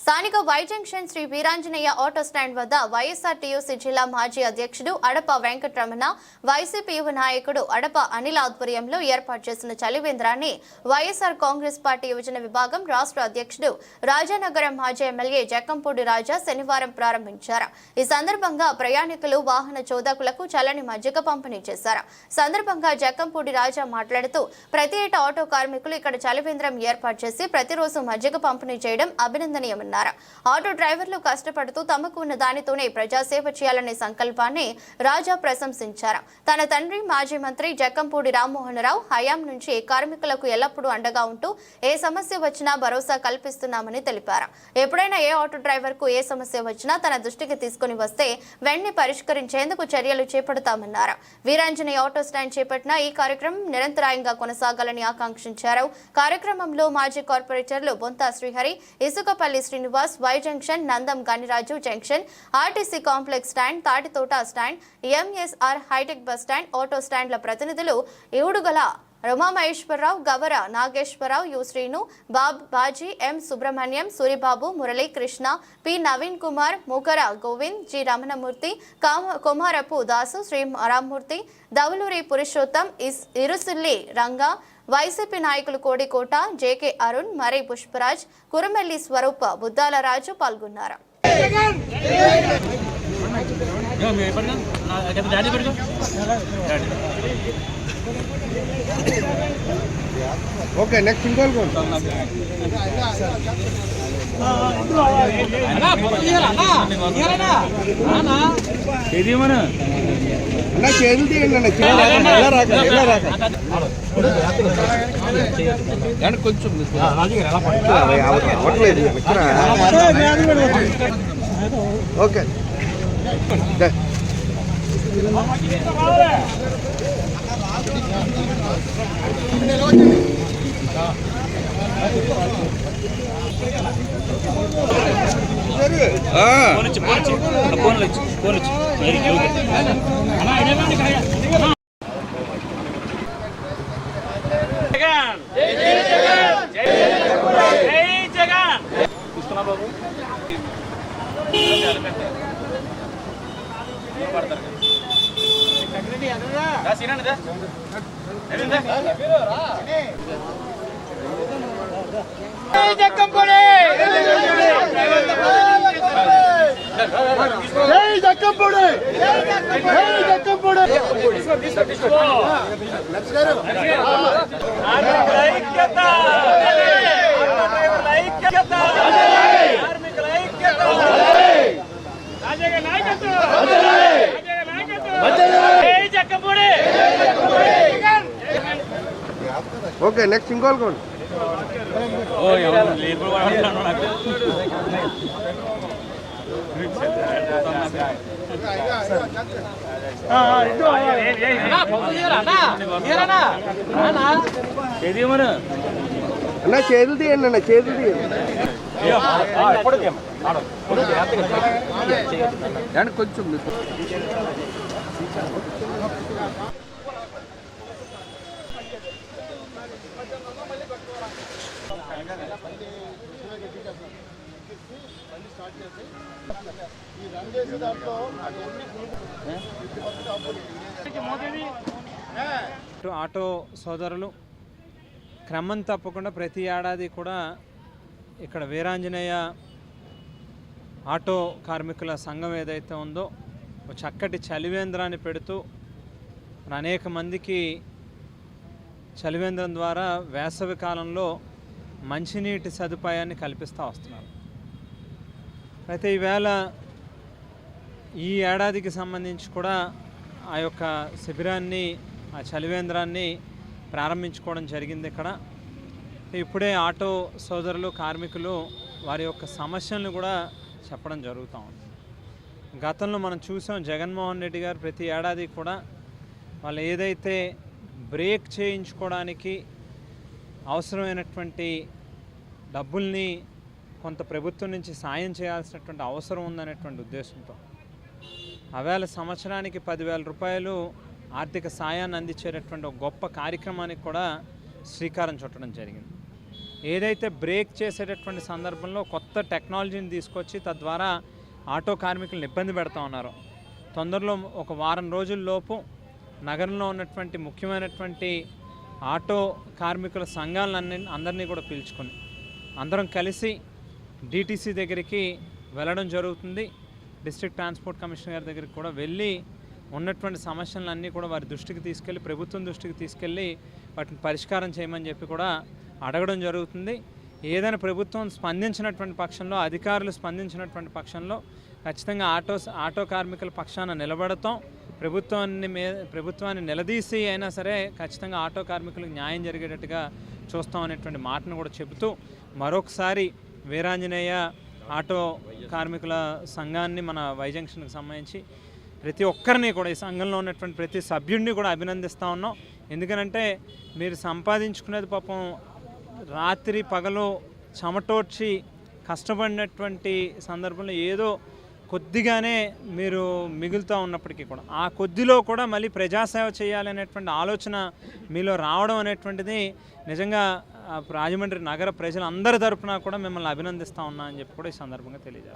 స్థానిక Y junction Sri Veeranjaneya auto stand వద్ద YSR TUC జిల్లా మాజీ అధ్యక్షుడు అడప వెంకటరమణ వైసీపీ యువ నాయకుడు అడప అనిల్ ఆధ్వర్యంలో ఏర్పాటు చేసిన చలివేంద్రాన్ని వైఎస్ఆర్ కాంగ్రెస్ పార్టీ యువజన విభాగం రాష్ట్ర అధ్యక్షుడు రాజానగరం మాజీ ఎమ్మెల్యే జక్కంపూడి రాజా శనివారం ప్రారంభించారు. ఈ సందర్భంగా ప్రయాణికులు వాహన చోదకులకు చల్లని మజ్జిగ పంపిణీ చేశారు. సందర్భంగా జక్కంపూడి రాజా మాట్లాడుతూ ప్రతి ఏటా ఆటో కార్మికులు ఇక్కడ చలివేంద్రం ఏర్పాటు చేసి ప్రతిరోజు మజ్జిగ పంపిణీ చేయడం అభినందనీయమన్నారు. ఆటో డ్రైవర్లు కష్టపడుతూ తమకు ఉన్న దానితోనే ప్రజాసేవ చేయాలనే సంకల్పాన్ని రాజా ప్రశంసించారు. తన తండ్రి మాజీ మంత్రి జక్కంపూడి రామ్మోహన్ హయాం నుంచి కార్మికులకు ఎల్లప్పుడూ అండగా ఉంటూ ఏ సమస్య వచ్చినా భరోసా కల్పిస్తున్నామని తెలిపారు. ఎప్పుడైనా ఏ ఆటో డ్రైవర్కు ఏ సమస్య వచ్చినా తన దృష్టికి తీసుకుని వస్తే వెంటనే పరిష్కరించేందుకు చర్యలు చేపడతామన్నారు. వీరాంజనే ఆటో స్టాండ్ చేపట్టిన ఈ కార్యక్రమం నిరంతరాయంగా కొనసాగాలని ఆకాంక్షించారు. కార్యక్రమంలో మాజీ కార్పొరేటర్లు Bontha Srihari Isukapalli Sri Srinivas Y junction Nandam Ganiraju junction RTC complex stand Tatithota stand MSR hitech bus stand auto స్టాండ్ల ప్రతినిధులు Ivudugala Ramamaheswararao Gavara Nageswararao U Srinu Bob Baji M Subrahmanyam Suribabu Murali Krishna P Naveen Kumar Mukara Govind G Ramanamurthy Kumarapu Dasu Sri Rammurthy Davaluri Purushottam is Irusulli Ranga YCP నాయకులు Kodikota JK Arun Marai Pushparaj Kuramelli Swarupa Buddala Raju పాల్గొన్నారు. Okay next ఇంకోటి ఇది మన అన్న చేతులు తీయండి అన్న చిన్న ఇలా రాక ఇలా రాక కొంచెం అవ్వట్లేదు ఓకే దా. జగన్ జై జగన్ జై జగన్ తీసుకున్నా బాబు జై జక్కంపూడి జై జక్కంపూడి కార్మికుల ఐక్యత కార్మికుల ఐక్యత కార్మికుల ఐక్యత రాజయ్య నాయకత్వం రాజయ్య నాయకత్వం జై జక్కపూడి ఓకే నెక్స్ట్ ఇంకోటి ఓ ఎవరు లేరు అంటున్నాను నాకు ఏది మన అన్న చేతులు you. చేతులు తీయండి అండ్ కొంచెం ఇటు ఆటో సోదరులు క్రమం తప్పకుండా ప్రతి ఏడాది కూడా ఇక్కడ వీరాంజనేయ ఆటో కార్మికుల సంఘం ఏదైతే ఉందో ఒక చక్కటి చలివేంద్రాన్ని పెడుతూ అనేక మందికి చలివేంద్రం ద్వారా వేసవి కాలంలో మంచినీటి సదుపాయాన్ని కల్పిస్తూ వస్తున్నారు. అయితే ఈవేళ ఈ ఏడాదికి సంబంధించి కూడా ఆ యొక్క శిబిరాన్ని ఆ చలివేంద్రాన్ని ప్రారంభించుకోవడం జరిగింది ఇక్కడ. ఇప్పుడే ఆటో సోదరులు కార్మికులు వారి యొక్క సమస్యలను కూడా చెప్పడం జరుగుతూ ఉంది. గతంలో మనం చూసాం జగన్మోహన్ రెడ్డి గారు ప్రతి ఏడాది కూడా వాళ్ళు ఏదైతే బ్రేక్ చేయించుకోవడానికి అవసరమైనటువంటి డబ్బుల్ని కొంత ప్రభుత్వం నుంచి సాయం చేయాల్సినటువంటి అవసరం ఉందనేటువంటి ఉద్దేశంతో. ఆవేళ సంవత్సరానికి పదివేల రూపాయలు ఆర్థిక సాయాన్ని అందించేటటువంటి ఒక గొప్ప కార్యక్రమానికి కూడా శ్రీకారం చుట్టడం జరిగింది. ఏదైతే బ్రేక్ చేసేటటువంటి సందర్భంలో కొత్త టెక్నాలజీని తీసుకొచ్చి తద్వారా ఆటో కార్మికులను ఇబ్బంది పెడతా ఉన్నారు. తొందరలో ఒక వారం రోజుల్లోపు నగరంలో ఉన్నటువంటి ముఖ్యమైనటువంటి ఆటో కార్మికుల సంఘాలన్నీ అందరినీ కూడా పిలుచుకుని అందరం కలిసి డిటీసీ దగ్గరికి వెళ్ళడం జరుగుతుంది. డిస్ట్రిక్ట్ ట్రాన్స్పోర్ట్ కమిషనర్ గారి దగ్గరికి కూడా వెళ్ళి ఉన్నటువంటి సమస్యలన్నీ కూడా వారి దృష్టికి తీసుకెళ్ళి ప్రభుత్వం దృష్టికి తీసుకెళ్ళి వాటిని పరిష్కారం చేయమని చెప్పి కూడా అడగడం జరుగుతుంది. ఏదైనా ప్రభుత్వం స్పందించినటువంటి పక్షంలో అధికారులు స్పందించినటువంటి పక్షంలో ఖచ్చితంగా ఆటో ఆటో కార్మికుల పక్షాన నిలబడతాం. ప్రభుత్వాన్ని మే ప్రభుత్వాన్ని నిలదీసి అయినా సరే ఖచ్చితంగా ఆటో కార్మికులకు న్యాయం జరిగేటట్టుగా చూస్తాం అనేటువంటి మాటను కూడా చెబుతూ మరొకసారి వీరాంజనేయ ఆటో కార్మికుల సంఘాన్ని మన వైజంక్షన్కి సంబంధించి ప్రతి ఒక్కరిని కూడా ఈ సంఘంలో ఉన్నటువంటి ప్రతి సభ్యుడిని కూడా అభినందిస్తూ ఉన్నాం. ఎందుకనంటే మీరు సంపాదించుకునేది పాపం రాత్రి పగలు చెమటోడ్చి కష్టపడినటువంటి సందర్భంలో ఏదో కొద్దిగానే మీరు మిగులుతూ ఉన్నప్పటికీ కూడా ఆ కొద్దిలో కూడా మళ్ళీ ప్రజాసేవ చేయాలనేటువంటి ఆలోచన మీలో రావడం అనేటువంటిది నిజంగా రాజమండ్రి నగర ప్రజలందరి తరఫున కూడా మిమ్మల్ని అభినందిస్తూ ఉన్నా అని చెప్పి కూడా ఈ సందర్భంగా తెలియజేస్తాను